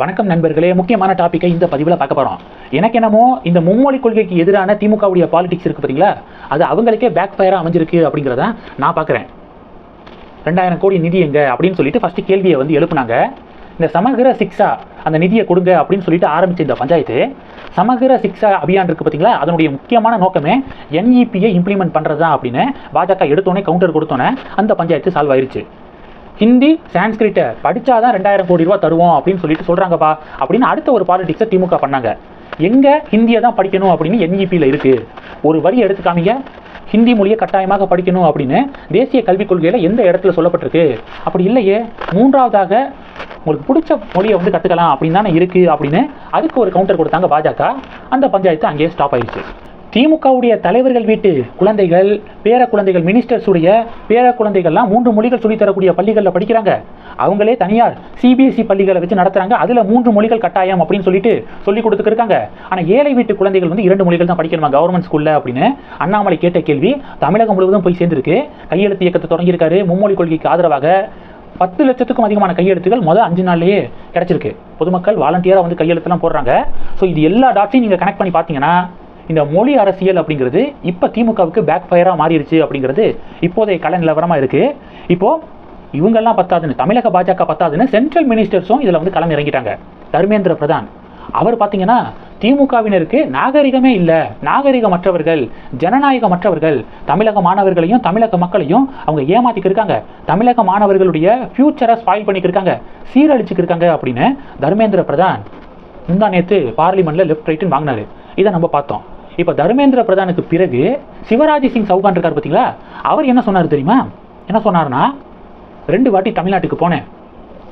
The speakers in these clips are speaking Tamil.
வணக்கம் நண்பர்களே. முக்கியமான டாப்பிக்கை இந்த பதிவில் பார்க்க போகிறோம் எனக்கு என்னமோ இந்த மும்மொழி கொள்கைக்கு எதிரான திமுகவுடைய பாலிடிக்ஸ் இருக்குது பார்த்தீங்களா அது அவங்களுக்கே பேக் ஃபயராக அமைஞ்சிருக்கு அப்படிங்கிறத நான் பார்க்குறேன். ரெண்டாயிரம் கோடி நிதி எங்க? அப்படின்னு சொல்லிட்டு ஃபஸ்ட்டு கேள்வியை வந்து எழுப்புனாங்க. இந்த சமகிர சிக்ஷா அந்த நிதியை கொடுங்க அப்படின்னு சொல்லிட்டு ஆரம்பிச்ச இந்த பஞ்சாயத்து சமகிர சிக்ஷா அபியான் இருக்கு பார்த்தீங்களா அதனுடைய முக்கியமான நோக்கமே என்இபியை இம்ப்ளிமெண்ட் பண்ணுறது தான் அப்படின்னு பாஜக எடுத்தோடனே கவுண்டர் கொடுத்தோன்னே அந்த பஞ்சாயத்து சால்வ் ஆயிருச்சு. ஹிந்தி சான்ஸ்கிரிட்டை படித்தாதான் ரெண்டாயிரம் கோடி ரூபா தருவோம் அப்படின்னு சொல்லிட்டு சொல்கிறாங்கப்பா அப்படின்னு அடுத்த ஒரு பாலிடிக்ஸை திமுக பண்ணாங்க. எங்கே ஹிந்தியை தான் படிக்கணும் அப்படின்னு என்இபியில் இருக்குது ஒரு வரி எடுத்து காமிங்க ஹிந்தி மொழியை கட்டாயமாக படிக்கணும் அப்படின்னு தேசிய கல்விக் கொள்கையில் எந்த இடத்துல சொல்லப்பட்டிருக்கு? அப்படி இல்லையே. மூன்றாவதாக உங்களுக்கு பிடிச்ச மொழியை வந்து கற்றுக்கலாம் அப்படின்னு தானே இருக்குது அப்படின்னு அதுக்கு ஒரு கவுண்டர் கொடுத்தாங்க பாஜக. அந்த பஞ்சாயத்து அங்கேயே ஸ்டாப் ஆயிடுச்சு. திமுகவுடைய தலைவர்கள் வீட்டு குழந்தைகள் பேர குழந்தைகள் மினிஸ்டர்ஸுடைய பேர குழந்தைகள்லாம் மூன்று மொழிகள் சொல்லித்தரக்கூடிய பள்ளிகளில் படிக்கிறாங்க. அவங்களே தனியார் சிபிஎஸ்இ பள்ளிகளை வச்சு நடத்துறாங்க. அதில் மூன்று மொழிகள் கட்டாயம் அப்படின்னு சொல்லிட்டு சொல்லி கொடுத்துருக்காங்க ஆனால் ஏழை வீட்டு குழந்தைகள் வந்து இரண்டு மொழிகள் தான் படிக்கணுமா? கவர்மெண்ட் ஸ்கூலில் அப்படின்னு அண்ணாமலை கேட்ட கேள்வி தமிழகம் முழுவதும் போய் சேர்ந்திருக்கு. கையெழுத்து இயக்கத்தை தொடங்கியிருக்காரு. மும்மொழி கொள்கைக்கு ஆதரவாக பத்து லட்சத்துக்கும் அதிகமான கையெழுத்துகள் முதல் அஞ்சு நாள்லேயே கிடச்சிருக்கு. பொதுமக்கள் வாலண்டியராக வந்து கையெழுத்துலாம் போடுறாங்க. ஸோ இது எல்லா டாட்ஸையும் நீங்கள் கனெக்ட் பண்ணி பார்த்தீங்கன்னா இந்த மொழி அரசியல் அப்படிங்கிறது இப்போ திமுகவுக்கு பேக் ஃபயராக மாறிடுச்சு அப்படிங்கிறது இப்போதைய கல நிலவரமாக இருக்குது இப்போது இவங்கெல்லாம் பத்தாதுன்னு தமிழக பாஜக பத்தாதுன்னு சென்ட்ரல் மினிஸ்டர்ஸும் இதில் வந்து களம் இறங்கிட்டாங்க. தர்மேந்திர பிரதான். அவர் பார்த்தீங்கன்னா திமுகவினருக்கு நாகரிகமே இல்லை நாகரிகமற்றவர்கள் ஜனநாயகமற்றவர்கள் தமிழக மாணவர்களையும் தமிழக மக்களையும் அவங்க ஏமாத்திக்கு இருக்காங்க. தமிழக மாணவர்களுடைய ஃபியூச்சரை ஸ்பாயில் பண்ணிக்கிருக்காங்க சீரழிச்சுக்கிருக்காங்க அப்படின்னு தர்மேந்திர பிரதான் முந்தா நேற்று பார்லிமெண்ட்டில் லெஃப்ட் ரைட்டுன்னு வாங்கினாரு. இதை நம்ம பார்த்தோம். இப்போ தர்மேந்திர பிரதானுக்கு பிறகு சிவராஜ் சிங் சௌகான் இருக்கார் பார்த்தீங்களா அவர் என்ன சொன்னார் தெரியுமா? என்ன சொன்னார்னா ரெண்டு வாட்டி தமிழ்நாட்டுக்கு போனேன்.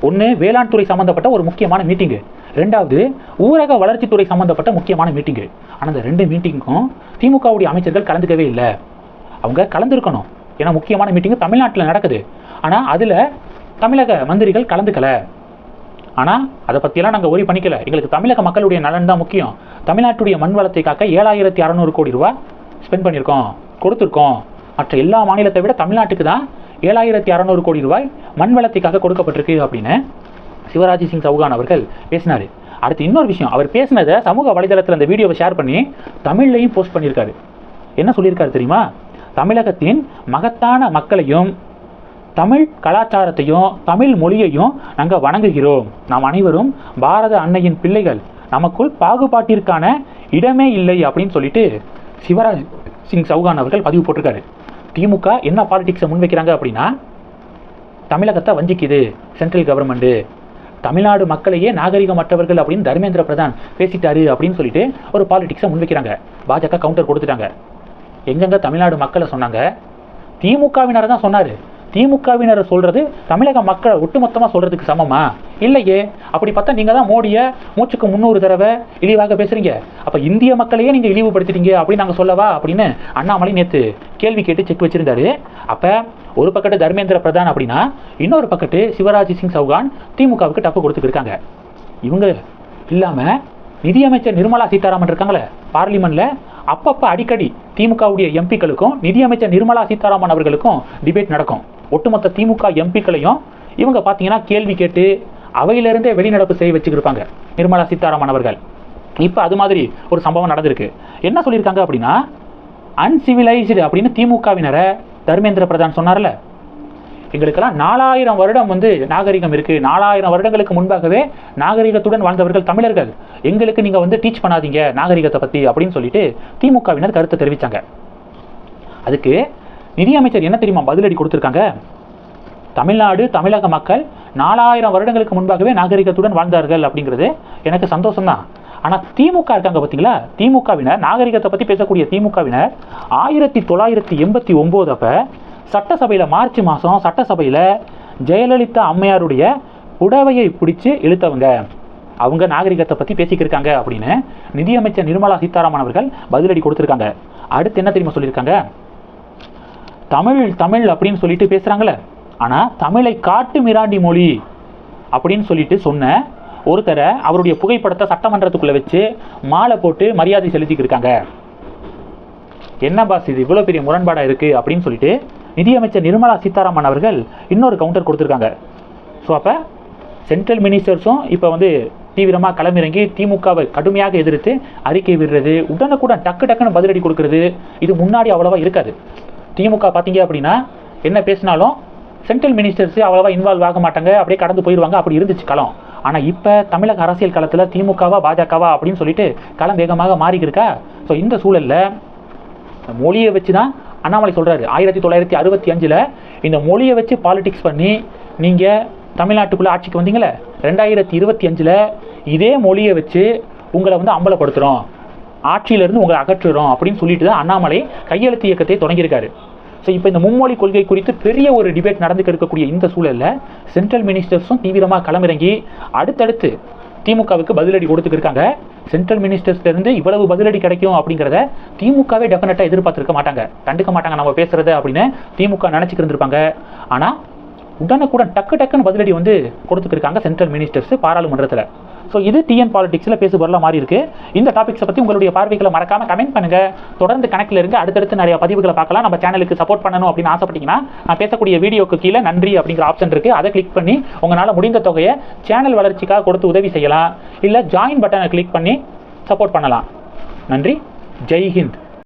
ஒன்று வேளாண் துறை சம்மந்தப்பட்ட ஒரு முக்கியமான மீட்டிங்கு ரெண்டாவது ஊரக வளர்ச்சித்துறை சம்மந்தப்பட்ட முக்கியமான மீட்டிங்கு ஆனால் அந்த ரெண்டு மீட்டிங்க்கும் திமுகவுடைய அமைச்சர்கள் கலந்துக்கவே இல்லை. அவங்க கலந்துருக்கணும். ஏன்னா முக்கியமான மீட்டிங்கு தமிழ்நாட்டில் நடக்குது. ஆனால் அதில் தமிழக மந்திரிகள் கலந்துக்கல. ஆனால் அதை பற்றியெல்லாம் நாங்கள் ஒரி பண்ணிக்கல. எங்களுக்கு தமிழக மக்களுடைய நலன் தான் முக்கியம். தமிழ்நாட்டுடைய மண் வளத்தை காக்க ஏழாயிரத்தி அறநூறு கோடி ரூபா ஸ்பெண்ட் பண்ணியிருக்கோம் கொடுத்துருக்கோம். மற்ற எல்லா மாநிலத்தை விட தமிழ்நாட்டுக்கு தான் ஏழாயிரத்தி அறநூறு கோடி ரூபாய் மண் வளத்தைக்காக கொடுக்கப்பட்டிருக்கு அப்படின்னு சிவராஜ் சிங் சௌகான் அவர்கள் பேசினார். அடுத்து இன்னொரு விஷயம் அவர் பேசினதை சமூக வலைதளத்தில் அந்த வீடியோவை ஷேர் பண்ணி தமிழ்லையும் போஸ்ட் பண்ணியிருக்காரு. என்ன சொல்லியிருக்காரு தெரியுமா? தமிழகத்தின் மகத்தான மக்களையும் தமிழ் கலாச்சாரத்தையும் தமிழ் மொழியையும் நாங்கள் வணங்குகிறோம். நாம் அனைவரும் பாரத அன்னையின் பிள்ளைகள். நமக்குள் பாகுபாட்டிற்கான இடமே இல்லை அப்படின்னு சொல்லிட்டு சிவராஜ் சிங் சௌகான் அவர்கள் பதிவு போட்டிருக்காரு. திமுக என்ன பாலிடிக்ஸை முன்வைக்கிறாங்க அப்படின்னா தமிழகத்தை வஞ்சிக்குது சென்ட்ரல் கவர்மெண்ட்டு தமிழ்நாடு மக்களையே நாகரிகமற்றவர்கள் அப்படின்னு தர்மேந்திர பிரதான் பேசிட்டாரு அப்படின்னு சொல்லிட்டு ஒரு பாலிடிக்ஸை முன்வைக்கிறாங்க. பாஜக கவுண்டர் கொடுத்துட்டாங்க. எங்கெங்க தமிழ்நாடு மக்களை சொன்னாங்க திமுகவினர் தான் சொன்னார். திமுகவினர் சொல்றது தமிழக மக்களை ஒட்டுமொத்தமாக சொல்றதுக்கு சமமா? இல்லையே. அப்படி பார்த்தா நீங்க தான் மோடியை மூச்சுக்கு முந்நூறு தடவை இழிவாக பேசுறீங்க. அப்ப இந்திய மக்களையே நீங்க இழிவுபடுத்திட்டீங்க அப்படின்னு நாங்க சொல்லவா? அப்படின்னு அண்ணாமலை நேத்து கேள்வி கேட்டு செக் வச்சிருந்தாரு. அப்ப ஒரு பக்கத்து தர்மேந்திர பிரதான் அப்படின்னா இன்னொரு பக்கத்து சிவராஜ் சிங் சௌகான் திமுகவுக்கு டப்பு கொடுத்துருக்காங்க இவங்க இல்லாம நிதியமைச்சர் நிர்மலா சீதாராமன் இருக்காங்களே பார்லிமெண்ட்ல அப்பப்போ அடிக்கடி திமுகவுடைய எம்பிக்களுக்கும் நிதியமைச்சர் நிர்மலா சீதாராமன் அவர்களுக்கும் டிபேட் நடக்கும். ஒட்டுமொத்த திமுக எம்பிக்களையும் இவங்க பார்த்தீங்கன்னா கேள்வி கேட்டு அவையிலிருந்தே வெளிநடப்பு செய்ய வச்சுக்கிருப்பாங்க. நிர்மலா சீதாராமன் அவர்கள். இப்போ அது மாதிரி ஒரு சம்பவம் நடந்திருக்கு. என்ன சொல்லியிருக்காங்க அப்படின்னா அன்சிவிலைஸ்டு அப்படின்னு திமுகவினரை தர்மேந்திர பிரதான் சொன்னார்ல. எங்களுக்கெல்லாம் நாலாயிரம் வருடம் வந்து நாகரிகம் இருக்கு. நாலாயிரம் வருடங்களுக்கு முன்பாகவே நாகரிகத்துடன் வாழ்ந்தவர்கள் தமிழர்கள். எங்களுக்கு நீங்க வந்து டீச் பண்ணாதீங்க நாகரிகத்தை பத்தி அப்படின்னு சொல்லிட்டு திமுகவினர் கருத்தை தெரிவிச்சாங்க. அதுக்கு நிதியமைச்சர் என்ன தெரியுமா பதிலடி கொடுத்துருக்காங்க? தமிழ்நாடு தமிழக மக்கள் நாலாயிரம் வருடங்களுக்கு முன்பாகவே நாகரிகத்துடன் வாழ்ந்தார்கள் அப்படிங்கிறது எனக்கு சந்தோஷம்தான். ஆனால் திமுக இருக்காங்க பார்த்தீங்களா திமுகவினர் நாகரிகத்தை பற்றி பேசக்கூடிய திமுகவினர் ஆயிரத்தி தொள்ளாயிரத்தி எண்பத்தி ஒம்பது அப்போ சட்டசபையில் மார்ச் மாதம் சட்டசபையில் ஜெயலலிதா அம்மையாருடைய புடவையை பிடிச்சி இழுத்தவங்க. அவங்க நாகரிகத்தை பற்றி பேசிக்கிருக்காங்க அப்படின்னு நிதியமைச்சர் நிர்மலா சீதாராமன் அவர்கள் பதிலடி கொடுத்துருக்காங்க. அடுத்து என்ன தெரியுமா சொல்லியிருக்காங்க? தமிழ் தமிழ் அப்படின்னு சொல்லிட்டு பேசுகிறாங்களே ஆனால் தமிழை காட்டு மிராண்டி மொழி அப்படின்னு சொல்லிட்டு சொன்ன ஒருத்தரை அவருடைய புகைப்படத்தை சட்டமன்றத்துக்குள்ளே வச்சு மாலை போட்டு மரியாதை செலுத்திக்கிருக்காங்க என்ன பாஸ் இது? இவ்வளோ பெரிய முரண்பாடாக இருக்குது அப்படின்னு சொல்லிட்டு நிதியமைச்சர் நிர்மலா சீதாராமன் அவர்கள் இன்னொரு கவுண்டர் கொடுத்துருக்காங்க. ஸோ அப்போ சென்ட்ரல் மினிஸ்டர்ஸும் இப்போ வந்து தீவிரமாக களமிறங்கி திமுகவை கடுமையாக எதிர்த்து அறிக்கை விடுறது உடனுக்குடன் டக்கு டக்குன்னு பதிலடி கொடுக்கறது இது முன்னாடி அவ்வளோவா இருக்காது. திமுக பார்த்தீங்க அப்படின்னா என்ன பேசினாலும் சென்ட்ரல் மினிஸ்டர்ஸ் அவ்வளோவா இன்வால்வ் ஆக மாட்டாங்க அப்படியே கடந்து போயிடுவாங்க. அப்படி இருந்துச்சு களம். ஆனால் இப்போ தமிழக அரசியல் களத்தில் திமுகவா பாஜகவா அப்படின்னு சொல்லிட்டு களம் வேகமாக மாறிக்கிருக்கா ஸோ இந்த சூழலில் மொழியை வச்சு தான் அண்ணாமலை சொல்கிறாரு ஆயிரத்தி தொள்ளாயிரத்தி அறுபத்தி அஞ்சில் இந்த மொழியை வச்சு பாலிடிக்ஸ் பண்ணி நீங்கள் தமிழ்நாட்டுக்குள்ளே ஆட்சிக்கு வந்தீங்களே ரெண்டாயிரத்தி இருபத்தி அஞ்சில் இதே மொழியை வச்சு உங்களை வந்து அம்பலப்படுத்துகிறோம் ஆட்சியிலிருந்து உங்களை அகற்றுறோம் அப்படின்னு சொல்லிட்டு தான் அண்ணாமலை கையெழுத்து இயக்கத்தை தொடங்கியிருக்காரு. ஸோ இப்போ இந்த மும்மொழி கொள்கை குறித்து பெரிய ஒரு டிபேட் நடந்துக்க இருக்கக்கூடிய இந்த சூழலில் சென்ட்ரல் மினிஸ்டர்ஸும் தீவிரமாக களமிறங்கி அடுத்தடுத்து திமுகவுக்கு பதிலடி கொடுத்துருக்காங்க இருக்காங்க. சென்ட்ரல் மினிஸ்டர்ஸ்லேருந்து இவ்வளவு பதிலடி கிடைக்கும் அப்படிங்கிறத திமுகவே டெஃபினட்டாக எதிர்பார்த்துருக்க மாட்டாங்க. கண்டுக்க மாட்டாங்க நம்ம பேசுகிறது அப்படின்னு திமுக நினச்சிக்கிட்டு இருந்திருப்பாங்க. ஆனால் உடனுக்குடன் டக்கு டக்குன்னு பதிலடி வந்து கொடுத்துருக்காங்க சென்ட்ரல் மினிஸ்டர்ஸ் பாராளுமன்றத்தில். ஸோ இது டிஎன் பாலிடிக்ஸில் பேசு பொருளாக மாறி இருக்கு இந்த டாபிக்ஸை பற்றி உங்களுடைய பார்வைகளை மறக்காம கமெண்ட் பண்ணுங்க. தொடர்ந்து கணக்கில் இருங்க அடுத்தடுத்து நிறைய பதிவுகளை பார்க்கலாம். நம்ம சேனலுக்கு சப்போர்ட் பண்ணணும் அப்படின்னு ஆசைப்பட்டீங்கன்னா நான் பேசக்கூடிய வீடியோக்கு கீழே நன்றி அப்படிங்கிற ஆப்ஷன் இருக்கு. அதை கிளிக் பண்ணி உங்களால் முடிந்த தொகையை சேனல் வளர்ச்சிக்காக கொடுத்து உதவி செய்யலாம். இல்லை ஜாயின் பட்டனை கிளிக் பண்ணி சப்போர்ட் பண்ணலாம். நன்றி. ஜெய் ஹிந்த்.